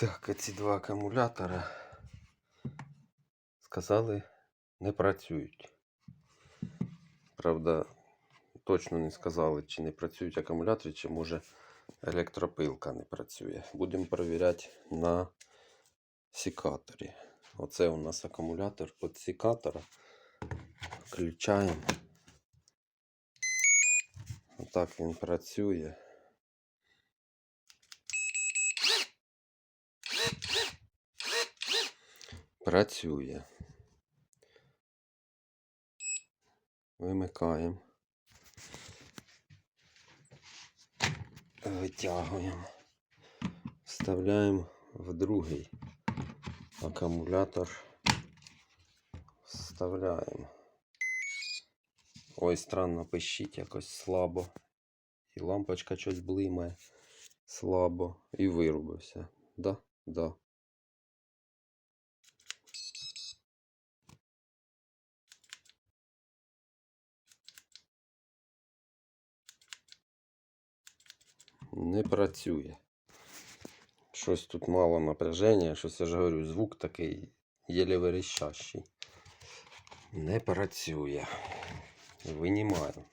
Так, а ці два акумулятора сказали не працюють. Правда, точно не сказали, чи не працюють акумулятори, чи може електропилка не працює. Будемо перевіряти на секаторі. Оце у нас акумулятор від секатора. Включаємо. Отак він працює. Працює. Вимикаємо. Витягуємо. Вставляємо в другий акумулятор. Вставляємо. Ой, странно пищить якось слабо. І лампочка щось блимає слабо. І вирубився. Да? Да. Не працює. Щось тут мало напряження, щось я ж говорю, звук такий єле верещащий. Не працює. Винімаємо.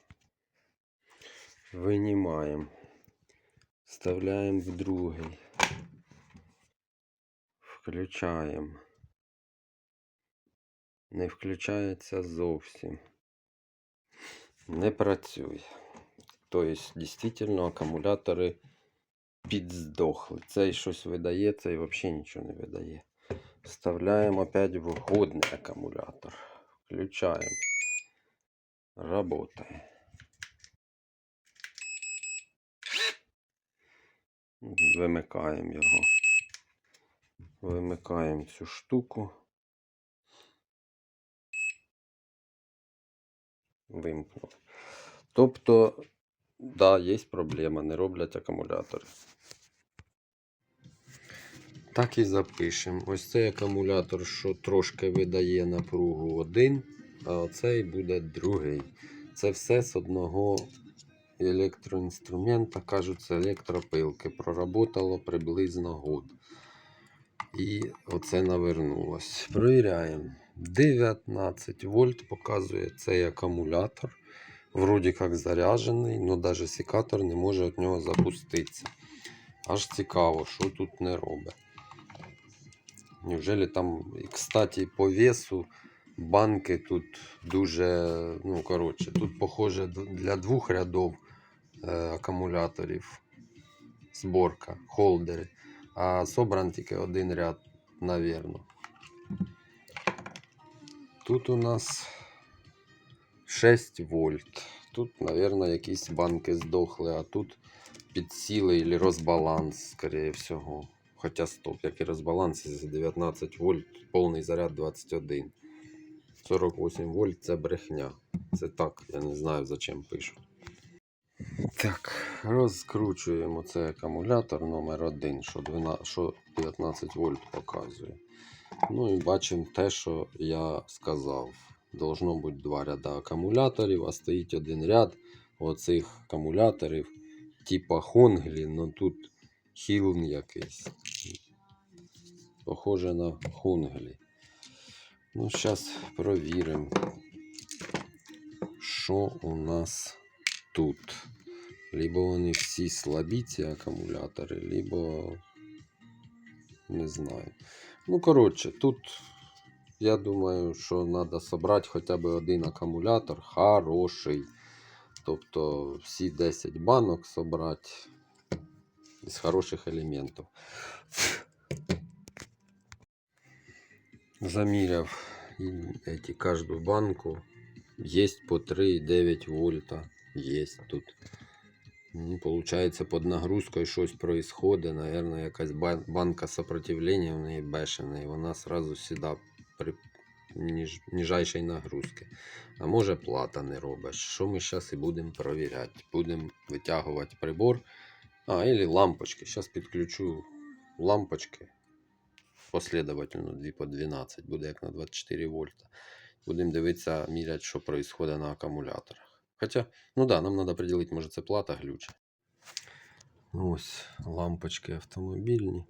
Винімаємо. Вставляємо в другий. Включаємо. Не включається зовсім. Не працює. Тобто, дійсно, акумулятори підздохли. Цей щось видає, цей взагалі нічого не видає. Вставляємо опять в годний акумулятор. Включаємо. Работає. Вимикаємо його. Вимикаємо цю штуку. Вимкнув. Тобто, да, є проблема, не роблять акумулятори. Так і запишемо. Ось цей акумулятор, що трошки видає напругу один, а оцей буде другий. Це все з одного електроінструмента, кажуть, електропилки. Проработало приблизно год. І оце навернулось. Провіряємо. 19 вольт показує цей акумулятор. Вроді як заряджений, але навіть секатор не може від нього запуститися. Аж цікаво, що тут не робить. Неужели там, кстати, по весу банки тут дуже, ну, коротше, тут похоже для двох рядов е, акумуляторів зборка, холдери, а собран тільки один ряд, навірно. Тут у нас 6 вольт. Тут, наверное, якісь банки здохли, а тут підсіли или розбаланс, скорее всього. Хоча стоп, як і розбаланс, 19 вольт, повний заряд 21. 48 вольт це брехня. Це так, я не знаю зачем пишуть. Так, розкручуємо цей акумулятор номер 1 що, 12, що 19 вольт показує. Ну і бачимо те, що я сказав. Должно бути два ряда акумуляторів, а стоїть один ряд оцих акумуляторів, типа Хонглі, але тут Хілн якийсь. Похоже на Хонглі. Ну, зараз провіримо, що у нас тут. Либо вони всі слабі, ці акумулятори, либо не знаю. Ну, коротше, тут я думаю, що треба зібрати хоча б один акумулятор хороший. Тобто всі 10 банок зібрати з хороших елементів. Заміряв эти, кожну банку. Є по 3,9 вольта. Є тут. Ну, получается, под нагрузкою щось происходит. Наверное, якась банка сопротивления в неї бешена, і вона сразу сюди при ніж, ніжайшій нагрузки. А може плата не робить. Що ми зараз і будемо перевіряти. Будемо витягувати прибор. А, или лампочки. Зараз підключу лампочки. Последовательно 2 по 12. Буде як на 24 вольта. Будемо дивитися, міряти, що відбувається на акумуляторах. Хоча, ну да, нам треба приділити, може це плата глюча. Ось лампочки автомобільні.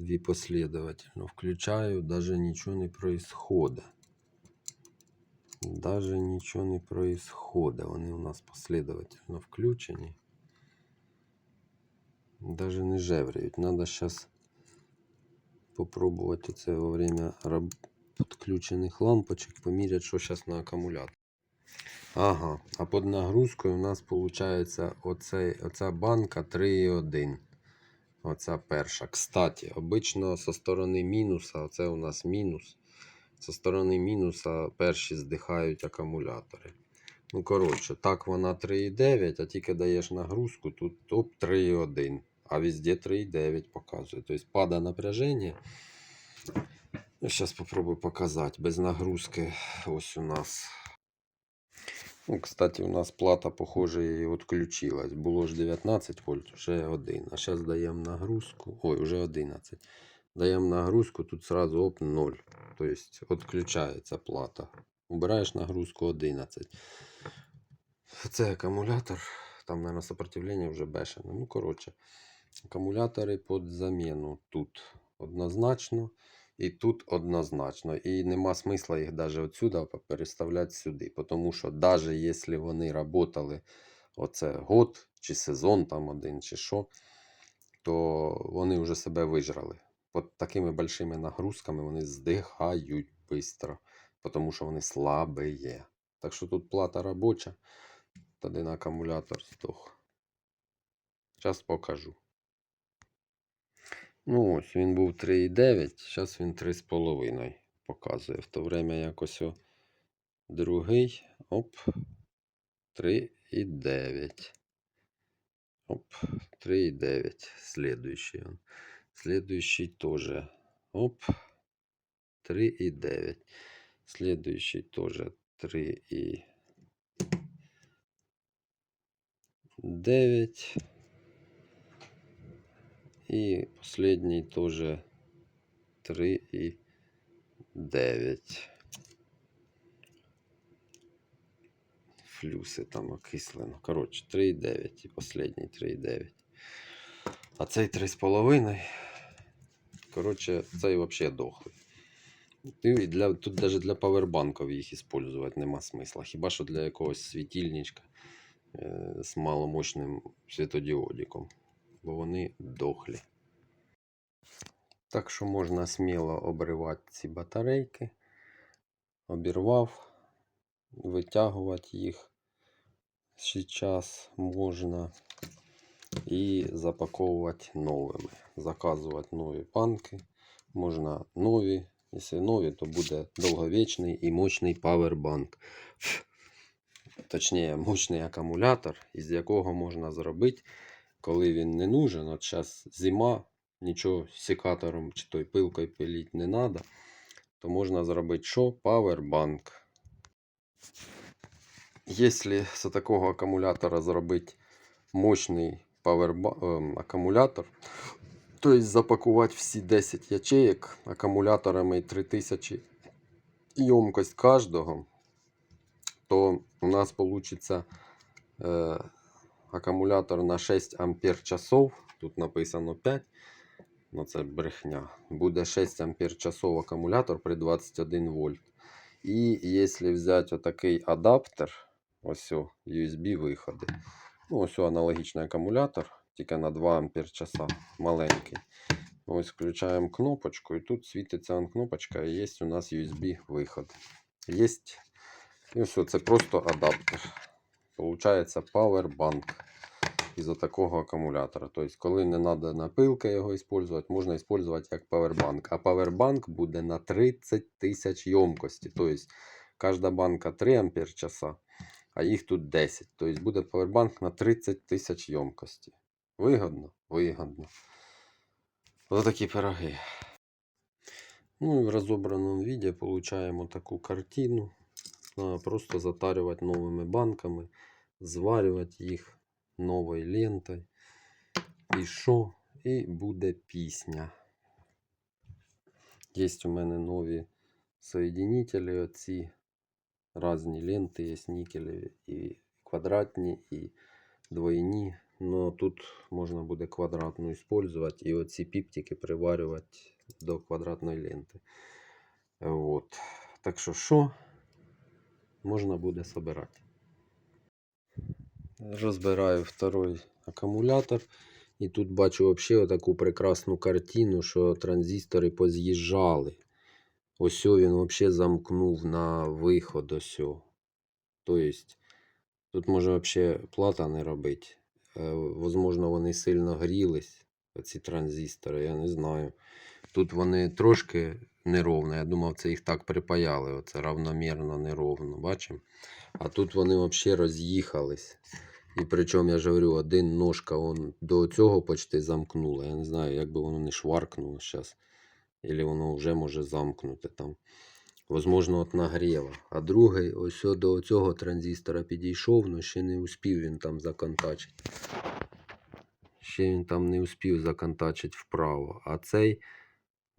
Дві последовательно включаю, даже нічого не происходит. Даже нічого не происходит. Вони у нас последовательно включені. Даже не жевріють. Надо зараз попробувати це во время підключених лампочок, поміряти, що зараз на акумулятор. Ага, а під нагрузкою у нас виходить оця банка 3,1. Оця перша. Кстати, обично со сторони мінуса, оце у нас мінус. Со сторони мінуса перші здихають акумулятори. Ну, коротше, так вона 3,9, а тільки даєш нагрузку, тут топ 3,1. А везде 3,9 показує. Тобто падає напряження. Зараз спробую показати. Без нагрузки ось у нас. Ну, кстати, у нас плата, похоже, і відключилась. Було ж 19 вольт, вже 1. А зараз даємо нагрузку. Ой, вже 11. Даємо нагрузку, тут сразу оп 0. Тобто відключається плата. Убираєш нагрузку 11. Це акумулятор. Там, наверное, сопротивление вже бешене. Ну, коротше, акумулятори під заміну тут однозначно. І тут однозначно. І нема смисла їх навіть отсюда переставляти сюди. Тому що навіть якщо вони працювали оце год, чи сезон там один, чи що, то вони вже себе вижрали. Під такими большими нагрузками вони здихають швидко, тому що вони слабі. Так що тут плата робоча, тоді на акумулятор здох. Зараз покажу. Ну, ось він був 3,9, зараз він 3,5 показує. В то время якось о другий. Оп. 3,9. Оп, 3,9. Следующий он. Следующий тоже. Оп. 3,9. Следующий тоже 3,9. И последний тоже 3,9. Флюси там окислено. Коротше, 3,9 і последній 3,9. А цей 3,5. Коротше, цей взагалі дохлий. І для, тут навіть для павербанків їх використовувати нема смисла. Хіба що для якогось світильничка з маломощним світодіодиком. Бо вони дохлі. Так що можна сміло обривати ці батарейки. Обірвав, витягувати їх зараз можна і запаковувати новими. Заказувати нові банки. Можна нові. Якщо нові, то буде довговічний і мощний павербанк. Точніше, мощний акумулятор, із якого можна зробити, коли він не нужен. От зараз зима, нічого секатором чи той пилкою пилити не треба, то можна зробити що? Павербанк. Якщо з такого акумулятора зробити мощний ем, акумулятор, тобто запакувати всі 10 ячеек акумуляторами 3000 ємкость кожного, то у нас вийде акумулятор на 6 ампер часов. Тут написано 5. Ну це брехня. Буде 6 ампер часов акумулятор при 21 вольт. І якщо взяти отакий адаптер, ось USB виходи. Ну, ось аналогічний акумулятор, тільки на 2 ампер часа. Маленький. Ось включаємо кнопочку, і тут світиться кнопочка, і є у нас USB виход. Є. І о, це просто адаптер. Получається Powerbank із такого акумулятора. Тобто, коли не треба на пилки його використовувати, можна використовувати як Powerbank. А Powerbank буде на 30 тисяч ємкості. Тобто, кожна банка 3 ампер часа, а їх тут 10. Тобто буде Powerbank на 30 тисяч ємкості. Вигодно? Вигодно. Ось такі пироги. Ну і в розобраному відео получаємо таку картину. Просто затарювати новими банками, зварювати їх новою лентою. І що? І буде пісня. Є у мене нові соєдинителі оці. Різні ленти є нікелеві і квадратні, і двойні. но тут можна буде квадратну використовувати і оці піптики приварювати до квадратної ленти. Вот. Так що що можна буде собирати. Розбираю второй акумулятор. І тут бачу взагалі таку прекрасну картину, що транзистори поз'їжджали. Ось він взагалі замкнув на виход ось. Тобто тут може взагалі плата не робити. Е, Возможно, вони сильно грілись, оці транзистори, я не знаю. Тут вони трошки неровно. Я думав, це їх так припаяли. Оце равномірно, неровно. Бачимо? А тут вони взагалі роз'їхались. І причому я ж говорю, один ножка он до цього почти замкнула. Я не знаю, як би воно не шваркнуло зараз. Або воно вже може замкнути там. Возможно, от нагріва. А другий ось до цього транзистора підійшов, але ще не успів він там законтачити. Ще він там не успів законтачити вправо. А цей,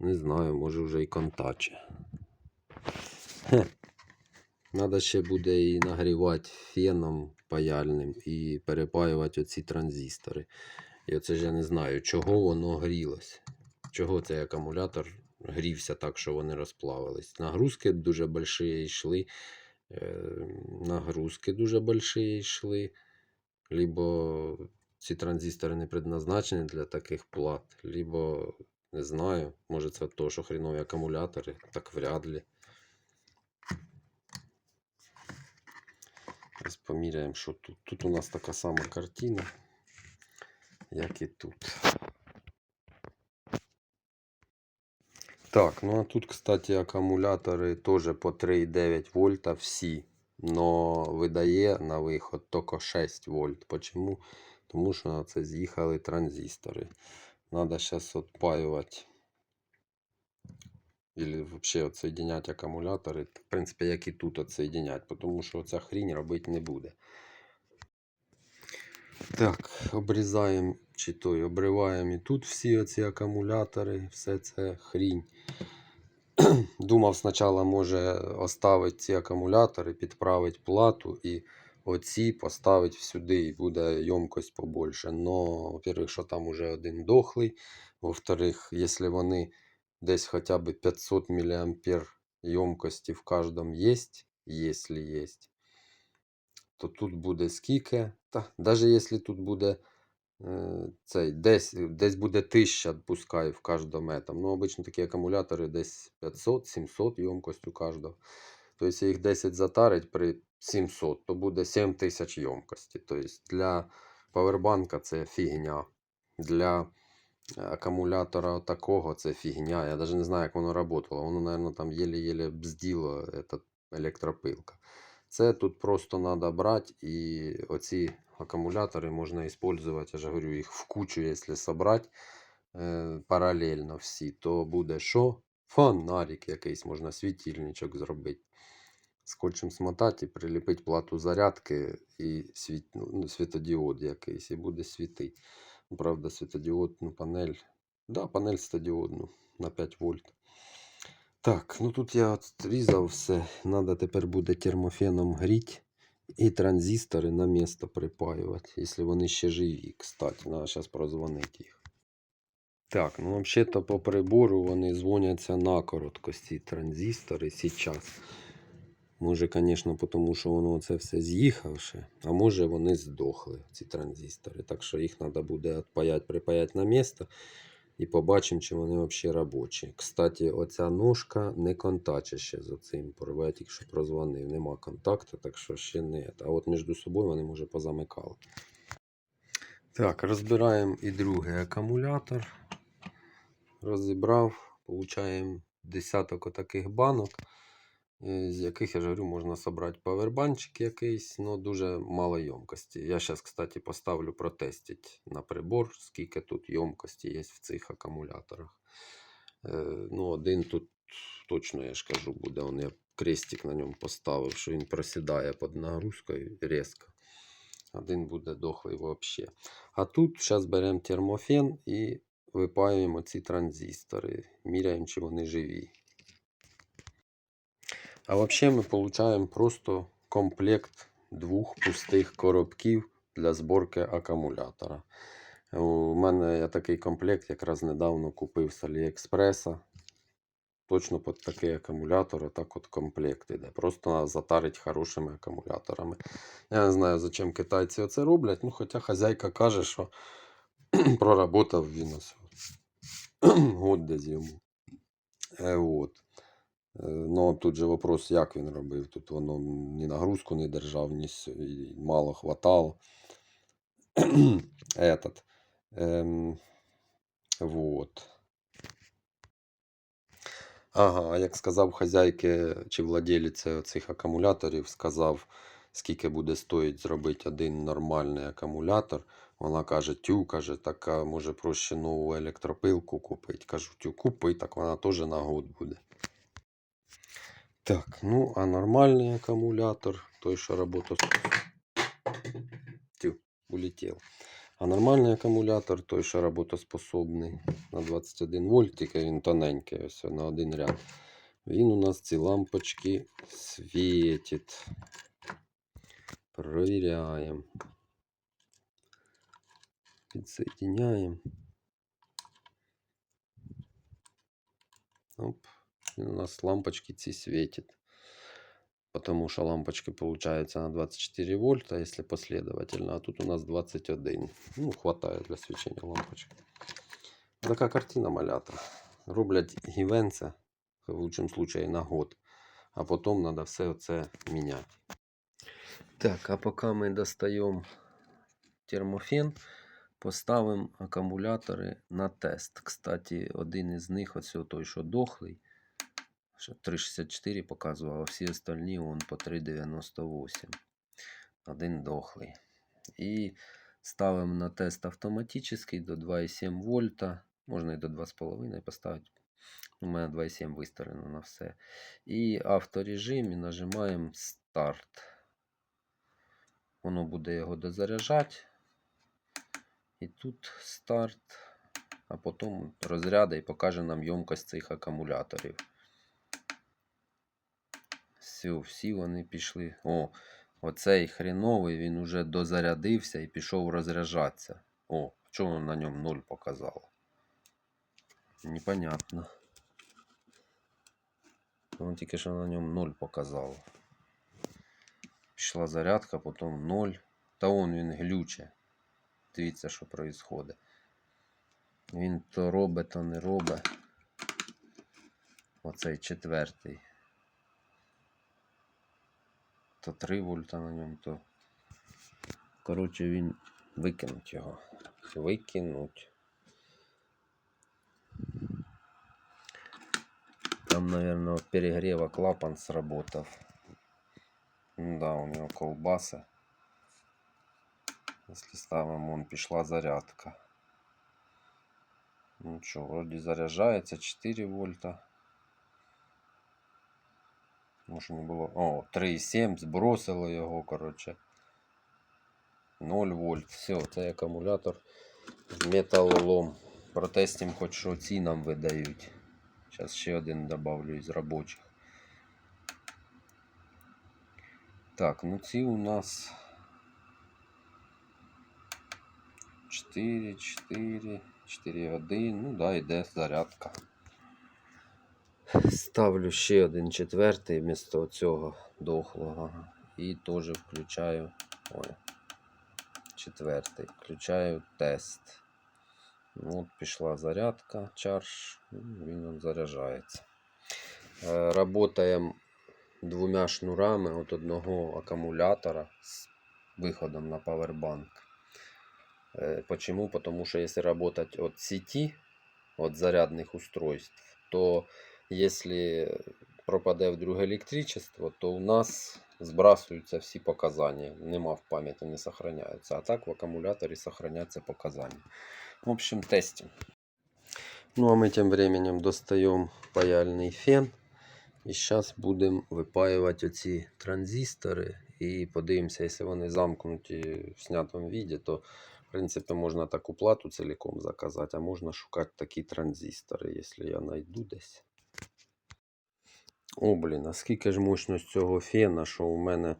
не знаю, може вже і контаче. Хе. Надо ще буде і нагрівати феном паяльним і перепаювати оці транзистори. І оце ж я не знаю, чого воно грілось. Чого цей акумулятор грівся так, що вони розплавились. Нагрузки дуже больші йшли. е, Нагрузки дуже больші йшли. Либо ці транзистори не предназначені для таких плат, либо не знаю, може це то, що хрінові акумулятори, так вряд ли. Зараз поміряємо, що тут. Тут у нас така сама картина, як і тут. Так, ну а тут, кстати, акумулятори теж по 3,9 вольта всі. Но видає на виход тільки 6 вольт. Почему? Тому що на це з'їхали транзистори. Надо зараз відпаювати. Или вообще отсоединять акумулятори. В принципі, як і тут отсоединять, тому що ця хрінь робити не буде. Так, обрізаємо чи той, обриваємо і тут всі оці акумулятори, все це хрінь. Думав спочатку може оставити ці акумулятори, підправити плату і оці поставити сюди і буде ємкость побольше. Но, во-первых, що там уже один дохлий. Во-вторых, якщо вони десь хоча б 500 мА ємкості в кожному є, якщо є, то тут буде скільки. Та, навіть якщо тут буде е, цей, десь, десь буде 1000, пускай в кожному этом. Ну, обично такі акумулятори десь 500-700 ємкость у кожного. Тобто, якщо їх 10 затарить при 700, то буде 7000 ємкості. Тобто для павербанка це фігня. Для акумулятора такого це фігня. Я навіть не знаю, як воно працювало. Воно, мабуть, там єле-єле бзділо этот електропилка. Це тут просто треба брати і оці акумулятори можна використовувати, я ж говорю, їх в кучу, якщо зібрати е, паралельно всі, то буде що? Фонарик якийсь, можна світильничок зробити. Скотчем смотати приліпити плату зарядки і світ, ну, світодіод якийсь, і буде світити. Ну, Правда, світодіодну панель. Да, панель світодіодну на 5 вольт. Так, ну тут я от різав все. Надо тепер буде термофеном гріти і транзистори на місто припаювати, якщо вони ще живі. Кстати, треба зараз прозвонити їх. Так, ну взагалі-то по прибору вони дзвоняться на короткості транзистори зараз. Може, звісно, тому що воно це все з'їхавши, а може вони здохли, ці транзистори. Так що їх треба буде відпаяти, припаяти на місце і побачимо, чи вони взагалі робочі. Кстати, оця ножка не контаче ще з я тільки що прозвонив. Нема контакту, так що ще не. А от між собою вони може позамикали. Так, розбираємо і другий акумулятор. Розібрав, получаємо десяток отаких банок, з яких я ж говорю, можна зібрати павербанчик якийсь, але дуже мало ємкості. Я зараз, кстати, поставлю протестити на прибор, скільки тут ємкості є в цих акумуляторах. Е, Ну, один тут точно, я ж кажу, буде. Он я крестик на ньому поставив, що він просідає під нагрузкою різко. Один буде дохлий взагалі. А тут зараз беремо термофен і випаюємо ці транзистори. Міряємо, чи вони живі. А взагалі ми отримуємо просто комплект двох пустих коробків для зборки акумулятора. У мене я такий комплект якраз недавно купив з Аліекспреса. Точно під такий акумулятор, отак от комплект іде. Просто треба затарити хорошими акумуляторами. Я не знаю, зачем китайці це роблять, ну хоча хазяйка каже, що проработав він ось год десь йому. Е, от. Е, Ну, тут же вопрос, як він робив. Тут воно ні нагрузку не держав, ні мало хватало. Этот. Ем, вот. Ага, як сказав хазяйки чи владеліце цих акумуляторів, сказав, скільки буде стоїть зробити один нормальний акумулятор. Вона каже, тю, каже, так може проще нову електропилку купити. Кажу, тю, купи, так вона теж на год буде. Так, ну а нормальний акумулятор, той, що робота Тю, улетів. А нормальний акумулятор, той, що роботоспособний на 21 вольт, тільки він тоненький, ось на один ряд. Він у нас ці лампочки світить. Провіряємо. Підсоединяємо. Оп. У нас лампочки ці світить. Потому что лампочки получается на 24 вольта, если последовательно, а тут у нас 21. Ну, хватает для свечения лампочек. Така картина малята. Роблять гівенце, в лучшем случае на год, а потом надо все це міняти. Так, а поки ми достаємо термофен, поставимо акумулятори на тест. Кстати, один із них, ось той, що дохлий, що 3,64 показував, а всі остальні вон по 3,98. Один дохлий. І ставимо на тест автоматический до 2,7 вольта. Можна і до 2,5 поставити. У мене 2,7 виставлено на все. І авторежим і нажимаємо старт. Воно буде його дозаряджати. І тут старт. А потім розряда і покаже нам ємкость цих акумуляторів. Все, всі вони пішли. О, оцей хріновий, він уже дозарядився і пішов розряджатися. О, чому на ньому 0 показало? Непонятно. Воно тільки що на ньому 0 показало. Пішла зарядка, потім 0. Та он він глюче. Дивіться, що відбувається. Він то робить, то не робить. Оцей четвертий. То 3 вольта на ньому, то. Коротше, він викинуть його. Викинуть. Там, наверное, от перегрева клапан сработав. Да, у него колбаса. Если ставим, он пішла зарядка. Ну що, вроді заряджається 4 вольта. Може не було. О, 3,7 збросило його, коротше. 0 вольт. Все, цей акумулятор з металолом. Протестим хоч що ці нам видають. Зараз ще один добавлю із робочих. Так, ну ці у нас 4, 4, 4, 1. Ну да, йде зарядка. Ставлю ще один четвертий вмісто цього дохлого. І теж включаю. Ой, четвертий. Включаю тест. Ну, от пішла зарядка, чарж, він заряджається. Е, Работаємо двома шнурами от одного акумулятора з виходом на павербанк. Е, Почему? Потому что если работать от сети, от зарядных устройств, то если пропаде вдруг электричество, то у нас збрасуються всі показання. Нема в пам'яті, не сохраняються. А так в акумуляторі сохраняться показання. В общем, тестим. Ну а мы тем временем достаем паяльный фен. І зараз будемо випаювати оці транзистори і подивимося, якщо вони замкнуті в снятому віді, то в принципі можна таку плату цілком заказати, а можна шукати такі транзистори, якщо я знайду десь. О, блін, а скільки ж мощність цього фена, що у мене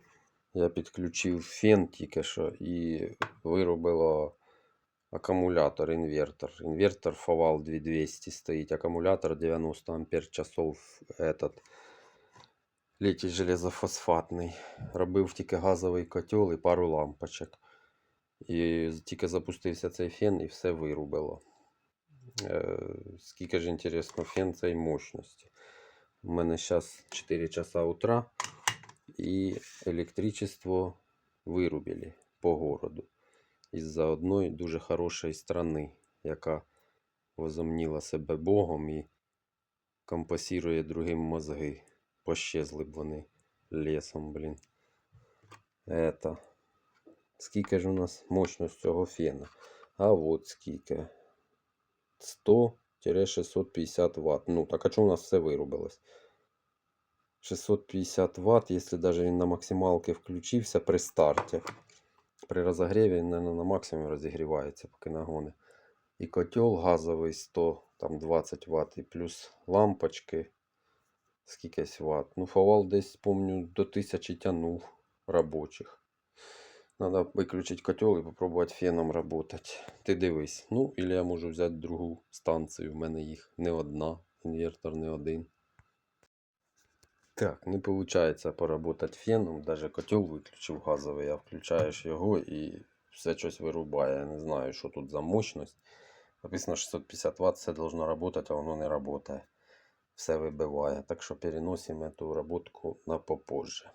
Я підключив фен тільки що і вирубило акумулятор, інвертор. Інвертор Фовал 2200 стоїть, акумулятор 90 ампер часов этот, літій железофосфатний. Робив тільки газовий котел і пару лампочок. І тільки запустився цей фен і все вирубило. Е, скільки ж інтересно фен цієї мощності. У мене зараз 4 часа утра і електричество вирубили по городу. Із-за одної дуже хорошої страни, яка возомніла себе Богом і компасірує другим мозги. Пощезли б вони лісом, блін. Это. Скільки ж у нас мощність цього фена? А от скільки. 100-650 Вт. Ну, так а чому у нас все вирубилось? 650 Вт, якщо даже він на максималці включився при старті. При розогріві він, наверное, на максимум розігрівається, поки нагони. І котел газовий 100, там 20 Вт, і плюс лампочки скількись Вт. Ну, фавал десь, помню, до 1000 тянув робочих. Надо виключити котел і попробувати феном работати. Ти дивись. Ну, или я можу взяти другу станцію. У мене їх не одна, інвертор не один. Так, не виходить поработати феном. Даже котел виключив газовий, а включаєш його і все щось вирубає. Я не знаю, що тут за мощність. Написано 650 Вт, все должно работать, а воно не работає. Все вибиває. Так що переносимо цю роботку на попозже.